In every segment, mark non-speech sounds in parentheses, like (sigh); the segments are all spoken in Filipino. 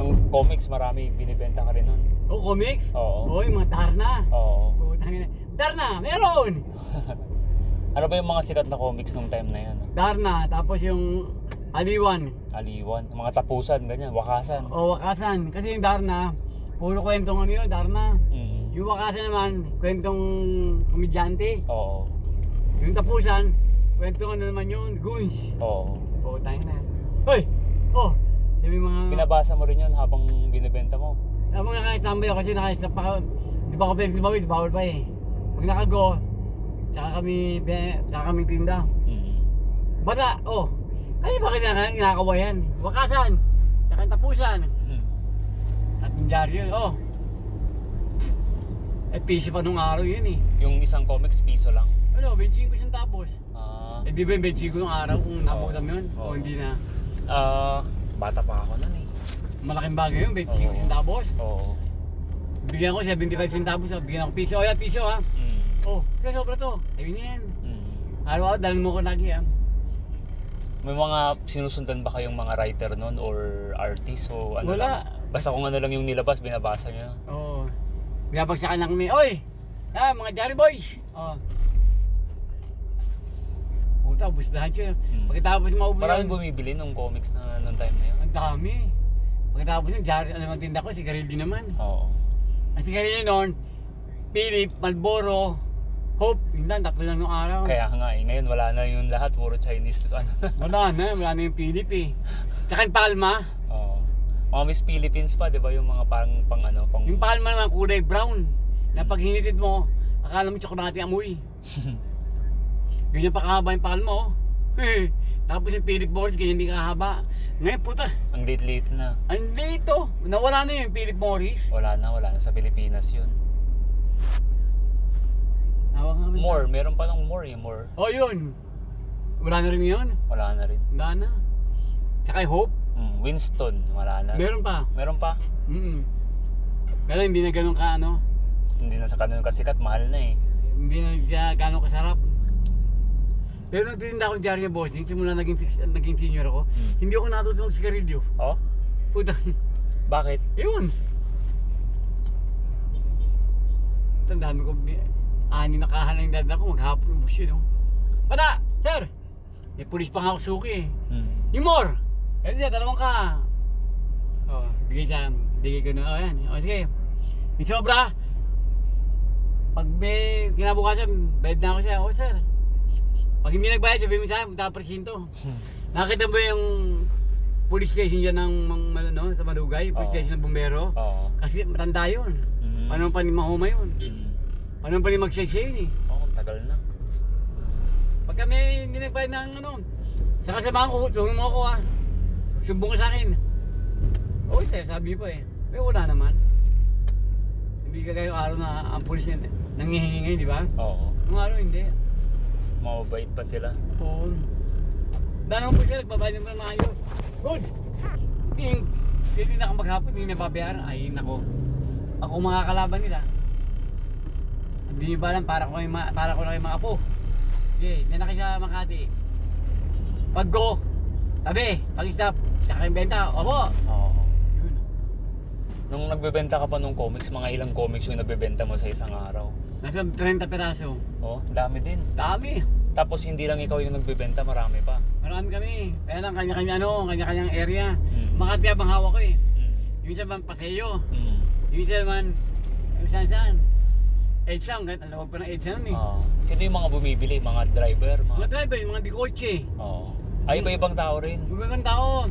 Ang comics, marami binibenta ka rin nun. O, comics? Oo. Oo, yung mga Darna. Oo. Ina. Darna, meron! (laughs) Ano ba yung mga sikat na comics nung time na yan? Darna, tapos yung Aliwan. Aliwan, mga tapusan, ganyan, wakasan. O, Wakasan. Kasi yung Darna, puro kwentong ano yun, Darna. Mm. Yung Wakasan naman, kwentong komedyante. Oo. Yung Tapusan, kwentong ano naman yun, goons. Oo. O, tayo na. Hoy! Oh! Sabi mga... Binabasa mo rin yun habang binibenta mo. Ang mga nakasambay ako kasi nakasap pa Di ba ako pwede tumawid, bawal pa eh. Pag nakago, tsaka kami, tsaka kami tinda. Mm. Bata, oh. Ay, bakit na kinakawayan? Wakasan, tsaka yung tapusan. Mm. At yung dyaryo, oh. Eh, piso pa nung araw yun eh. Yung isang comics, piso lang. Ano, 25 siyang tapos. Ah, Eh, di ba yung 25 nung araw kung nabutan mo yun? Oo. O hindi na. ah, bata pa ako nun eh. Malaking bagay yun, 25 Oo. tapos. Oo. Bigyan ko 75 centavos, oh. bigyan ako piso. Oh, yan, piso ha. Mm. Oh, kasi sobra to. Niya yan. Mm. Araw-araw, dalhin mo ko lagi ah. May mga sinusundan ba kayong mga writer nun or artist o ano Wala. lang? Basta kung ano lang yung nilabas, binabasa nyo. Oo. Binabagsakan lang kami, Oy! Ah, mga Jolly Boys! Oh. Puta, busdahan siya. Hmm. Pagkatapos maubo Maraming yun, bumibili nung comics na nung time na yun. ang dami. Pagkatapos yun, Jolly, ano ang tinda ko, sigarilyo naman. Oo. Ang sigarilyo noon, Philip, Malboro, Hope, yun lang, tatlo lang nung araw. Kaya nga eh, ngayon wala na yung lahat, puro Chinese. (laughs) Ano. Wala na, wala na yung Philip eh. Tsaka yung Palma, Oo. Mga Miss Philippines pa, di ba yung mga parang pang ano, pang... yung Palma naman kulay brown. Na pag hinitit mo, akala mo tsokolate amoy. (laughs) Ganyan pa kahaba yung palma oh. (laughs) Tapos yung Philip Morris, ganyan din kahaba. Ngayon puta, Ang late-late na. ang lito. Nawala na yung Philip Morris. Wala na, wala na sa Pilipinas yun. Nawag nga ba? More, meron pa nung more eh, more. Oh yun. Wala na rin yun. Wala na rin. Wala na. Tsaka yung Hope, Mm, Winston, wala na. meron pa. Meron pa. Mm. Pero hindi na ganun ka ano. Hindi na sa kanun kasikat, mahal na eh. Hindi na siya ganun kasarap. Pero nagtitinda akong Jarya Bossing, simula naging, naging senior ako, Mm. hindi ako natutulog sa karilyo. Oh? Puta, Bakit? yun. Tandaan ko, bi- ani na kahan ng dad ako, maghapon ubus yun. Oh. Bata, sir! May pulis pa nga ako suki eh. Mm. Yung more! Yan siya, dalawang ka. Oh, bigay siya, bigay ko na, oh yan. O sige. Yung sobra, pag may kinabukasan, bayad na ako siya. Oh sir, pag hindi nagbayad, sabihin mo sa akin, punta presinto. Nakita mo yung police station dyan ng mga, ano, sa Malugay, police Oo. station ng Bumbero. Oo. Kasi matanda yun. Mm. Paano pa ni Mahoma yun? Mm. Paano pa ni Magsasay yun eh? Oo, ang tagal na. Pag kami hindi nagbayad ng ano, sa kasamahan ko, tulungan mo ako ah. Sumbong ka sa akin. Oo sir, sabi pa eh. Pero wala naman. Hindi ka kayo araw na ang pulis yan nangihingi ngayon, di ba? Oo. Ang araw hindi. Mababait pa sila. Oo. Dahil ang pulis yan, nagbabayad naman ng maayos. Good! Hindi, hindi na maghapon, hindi nababayaran. Ay, nako. Ako mga kalaban nila. Hindi ba lang, para ko, kayo ma- para ko lang kayo mga apo. Okay, may nakita Makati. Pag go, tabi, pag stop, tsaka yung benta, opo. Oo. Yun. Nung nagbebenta ka pa nung comics, mga ilang comics yung nagbebenta mo sa isang araw? Nasa 30 peraso. Oh, dami din. Dami. Tapos hindi lang ikaw yung nagbebenta, marami pa. Marami kami. Kaya lang kanya-kanya ano, kanya-kanyang area. Mm. Makati ang hawak ko eh. Mm. Yung isa man Paseo. Mm. Yung isa man, saan saan. Edsa, ang ganda. Pa ng Edsa nun eh. Oo. Sino yung mga bumibili? Mga driver? Mga Mga... driver, yung mga di kotse. Oo. Ay, iba-ibang tao rin. Yung ibang tao.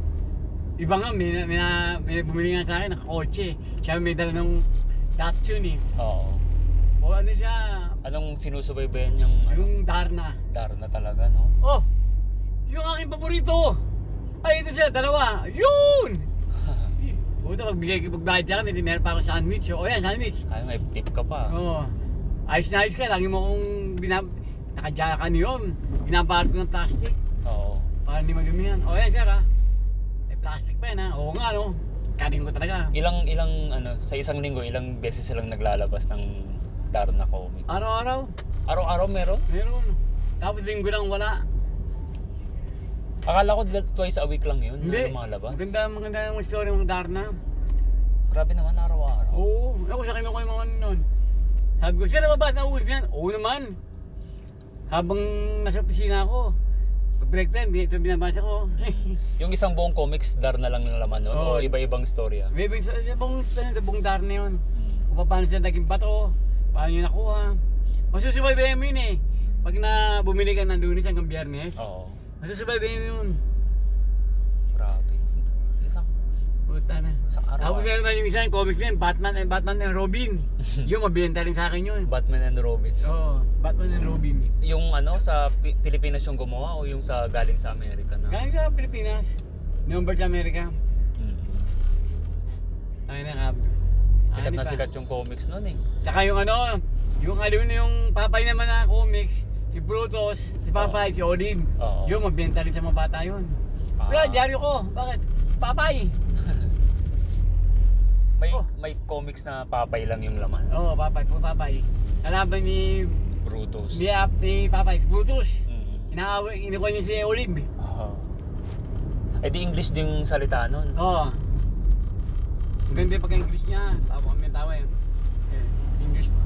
Iba nga, may, may, may bumili nga sa akin, nakakotse. Siya may dala ng Datsun eh. Oo. O ano siya, Anong sinusubaybayan yung ano, yung Darna. Darna talaga, no? Oh! Yung aking paborito! Ay, ito siya, dalawa. Yun! (laughs) Puta, pagbigay pagbayad akin, hindi meron pa ako sandwich. O yan, sandwich. Ay, may tip ka pa. Oo. Ayos na ayos ka, lagi mo kong binab... Nakadya ka niyon. Binabalat ko ng plastic. Oo. Para hindi madumi yan. O yan, sir ha. May plastic pa yan ha. Oo nga no. Kanin ko talaga. Ilang, ilang, ano, sa isang linggo, ilang beses silang naglalabas ng Darna comics? Araw-araw, Araw-araw meron? meron. Tapos linggo lang wala. Akala ko twice a week lang yun. Hindi. Hindi. Mga labas. Maganda, maganda yung story ng Darna. Grabe naman araw-araw. Oo, ako sa kinuha ko yung mga ano nun. Sabi ko, siya nababas na ulos yan? Oo naman. Habang nasa opisina ako, break time, ito binabasa ko. (laughs) Yung isang buong comics, dar na lang ng laman nun? Oo. O iba-ibang storya? Maybe sa sa buong, sa buong dar na yun. Mm. Kung paano siya naging bato, paano yun nakuha. Masusubaybayan mo yun eh. Pag na bumili ka ng lunes hanggang biyernes, Oo. masusubaybayan mo yun. Grabe. Isang, Puta na. isang araw. Tapos meron na yung isa yung comics na yun, Batman and Batman and Robin. (laughs) yung mabenta rin sa akin yun. Batman and Robin. Oo, Batman and Robin. Yung ano, sa Pi- Pilipinas yung gumawa o yung sa galing sa Amerika na? Galing sa Pilipinas. Number sa Amerika. Mm. Tayo na kab. Sikat na sikat yung comics nun eh. Tsaka yung ano, yung ano yun, yung papay naman na comics, si Brutus, si Papay, si Olive. Oo. Yung mabenta rin sa mga bata yun. Ah. Kaya, dyaryo ko. Bakit? Papay! (laughs) May Oh. may comics na papay lang yung laman. Oo, Papay, po Papay. Kalaban ni, Brutus. ni, Ap- ni Papay, si Brutus. Mm. Inaaway, inukuha niya si Olive. Oo. Eh di English din salita nun. Oo. Ang ganda yung pagka-English niya. Tawa kami ang tawa yun. Eh, English pa.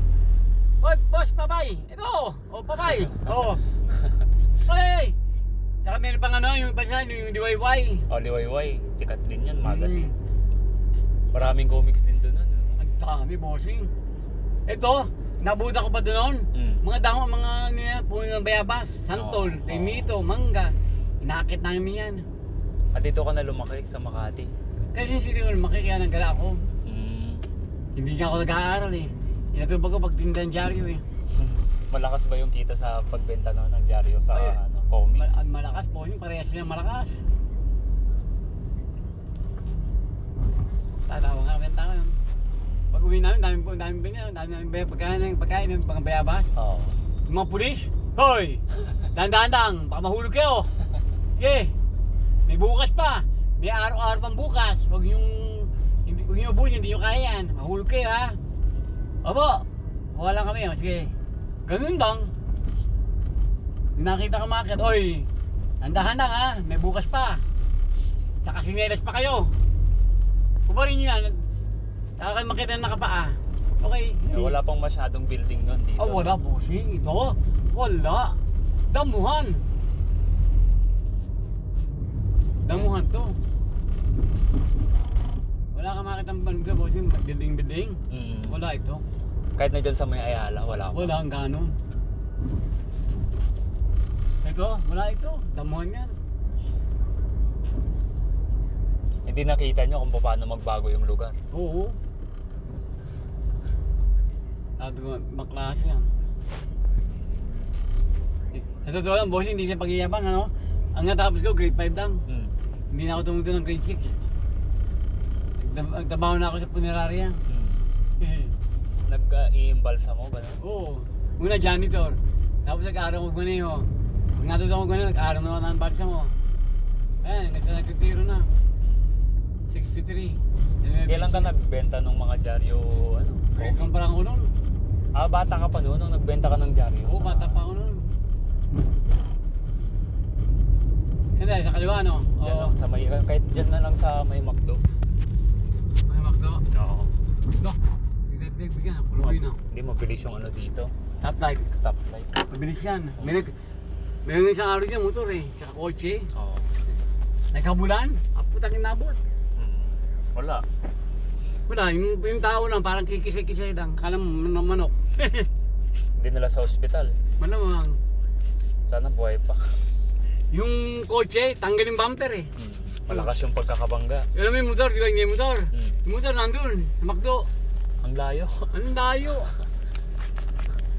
Hoy, boss, papay! Ito! O, papay! Oo. Hoy! (laughs) Tsaka meron pang ano, yung iba siya, yung DIY. O, Liwayway. Sikat din yan, magazine. Mm. Maraming comics din doon. Ano? Ang dami, bossing. Ito, nabuta ko pa doon. Mm. Mga damo, mga niya, puno ng bayabas, santol, Oo. limito, mangga. Inakit namin yan. At dito ka na lumaki sa Makati. Kasi siguro makikaya ng gala ako. Mm. Hindi nga ako nag-aaral eh. Inatubag ko pagtinda ng dyaryo eh. (laughs) Malakas ba yung kita sa pagbenta no, ng dyaryo sa Ay, ano, comics? Mal- malakas po yung parehas silang malakas. Tatawa nga ang tao yun. Pag uwi namin, dami po, dami ba niya, dami namin bay- pagkain, pagkain ng mga bayabas. Oo. Yung mga pulis, Hoy! (laughs) Dahan-dahan, baka mahulog kayo. (laughs) Sige, may bukas pa. May araw-araw pang bukas. Huwag yung, hindi, huwag yung ubusin, hindi nyo kaya yan. Mahulog kayo ha. Opo, wala kami. O, sige, ganun. Yung nakita ka market, oy, andahan lang ha, may bukas pa. Tsaka sinelas pa kayo. Kubarin nyo yan. Tsaka kayo makita na nakapaa. Okay. Eh, wala pang masyadong building nun dito. Oh, wala bossing. Ito, wala. Damuhan. Damuhan to. Ng banda bossing, building-building. Mm. Wala ito. Kahit na dyan sa may Ayala, wala pa. Wala ang gano'n. Ito, wala ito. Damuhan yan. Hindi nakita nyo kung paano magbago yung lugar. Oo. Sabi ko, ibang klase yan. Sa totoo lang, bossing, hindi siya pagyayabang, ano? Ang natapos ko, grade 5 lang. Mm. Hindi na ako tumuto ng grade 6. Nagtrabaho na ako sa punerarya. Mm. Nag-iimbalsa mo, gano'n? Oo. Una janitor. Tapos nag-aaral ko gano'n Pag natuto ko gano'n, nag-aaral na ako ng balsa mo. Ayan, nagtitiro na. 63. Kailan ka nagbenta ng mga dyaryo, ano? Grade 1 pa lang ako. Ah, bata ka pa noon nung nagbenta ka ng dyaryo? Oo, Sa- bata pa ako nun. Hindi, sa kaliwa no? Dyan lang, sa may, kahit dyan na lang sa may McDo. Oo. Bigay bigyan, puloy na. Hindi, mabilis yung ano dito. Top light. Stoplight. Mabilis yan. May nag... May isang araw dyan, motor eh. Tsaka kotse. Oo. Nagkabulan. Ah, putang inabot. Mm. Wala. Wala, yung, yung tao lang parang kikisay-kisay lang. Kala mo, man- manok. (laughs) Hindi nila sa ospital. Malamang. Sana buhay pa. Yung kotse, tanggal yung bumper eh. Mm. Malakas yung pagkakabangga. Alam mo yung motor, di ba yung motor? Mm. Yung motor nandun, sa McDo. Ang layo. (laughs) Ang layo.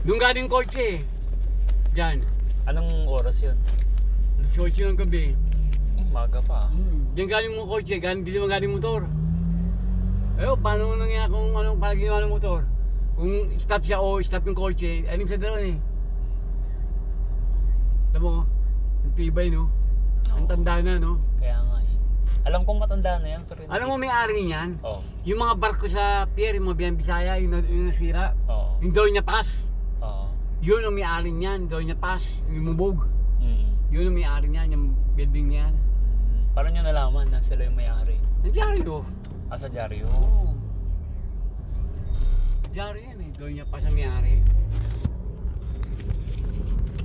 Doon galing kotse. Diyan. Anong oras yun? Kotse ng gabi. Eh, maga pa. Diyan galing mo kotse, galing, dito galing motor. Eh, paano mo nangyayari kung anong pala ginawa ng motor? Kung stop siya o stop yung kotse, anong sa dalawang eh? Tama mo, ang tibay no? Ang tanda na no? Kaya nga eh. Alam kong matanda na yan, pero hindi. Alam mo may ari niyan? Oo. Yung mga barko sa pier, yung mga Biyan Bisaya, yung, na- yung nasira, Oo. yung Doña Paz, Oo. yun ang may ari niyan, Doña Paz, yung mubog. Mm. Yun ang may ari niyan, yung building niyan. Mm. Paano nyo nalaman na sila yung may-ari? Nandiyan yun. Ah, sa dyaryo. Oo. Jari yan eh. Doon niya pa siya may-ari.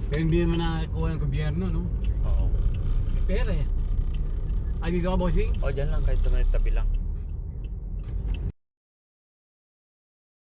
Pero hindi naman nakakuha ng gobyerno, no? Oo. May pera eh. Ay, dito ka, bossing? O, dyan lang, kahit sa may tabi lang.